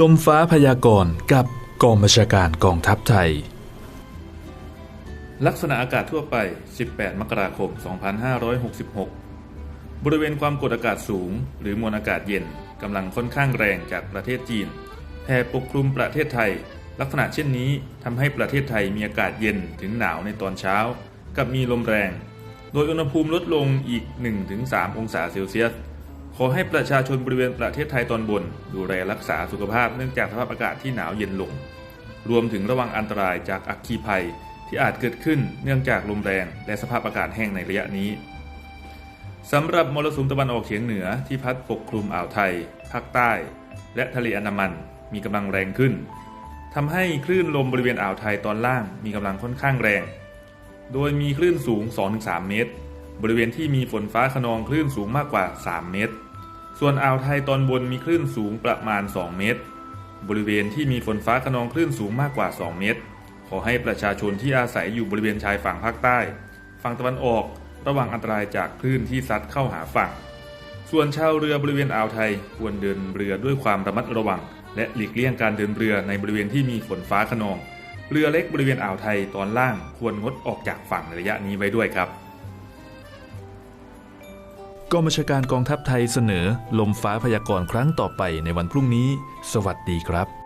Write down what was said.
ลมฟ้าพยากรณ์กับกองบัญชาการกองทัพไทย ลักษณะอากาศทั่วไป 18 มกราคม 2566 บริเวณความกดอากาศสูง หรือมวลอากาศเย็นกำลังค่อนข้างแรงจากประเทศจีนแผ่ปกคลุมประเทศไทย ลักษณะเช่นนี้ทำให้ประเทศไทยมีอากาศเย็นถึงหนาวในตอนเช้า กับมีลมแรง โดยอุณหภูมิลดลงอีก 1-3 องศาเซลเซียส ขอให้ประชาชนบริเวณประเทศไทยตอนบน ดูแลรักษาสุขภาพเนื่องจากสภาพอากาศที่หนาวเย็นลง รวมถึงระวังอันตรายจากอัคคีภัยที่อาจเกิดขึ้นเนื่องจากลมแรงและสภาพอากาศแห้งในระยะนี้สำหรับมรสุมตะวันออกเฉียงเหนือที่พัดปกคลุมอ่าวไทย ภาคใต้ และทะเลอันดามันมีกำลังแรงขึ้นทำให้คลื่นลมบริเวณอ่าวไทยตอนล่างมีกำลังค่อนข้างแรง โดยมีคลื่นสูง 2-3 เมตร บริเวณที่มีฝนฟ้าขนองคลื่นสูงมากกว่า 3 เมตร ส่วนอ่าวไทยตอนบนมีคลื่นสูงประมาณ 2 เมตร บริเวณที่มีฝนฟ้าขนองคลื่นสูงมากกว่า 2 เมตร ขอให้ประชาชนที่อาศัยอยู่บริเวณชายฝั่งภาคใต้ ฝั่งตะวันออกระวังอันตรายจากคลื่นที่ซัดเข้าหาฝั่ง ส่วนชาวเรือบริเวณอ่าวไทยควรเดินเรือด้วยความระมัดระวัง และหลีกเลี่ยงการเดินเรือในบริเวณที่มีฝนฟ้าขนอง เรือเล็กบริเวณอ่าวไทยตอนล่างควรงดออกจากฝั่งในระยะนี้ไว้ด้วยครับ กองบัญชาการกองทัพไทยเสนอ ลมฟ้าพยากรณ์ครั้งต่อไปในวันพรุ่งนี้ สวัสดีครับ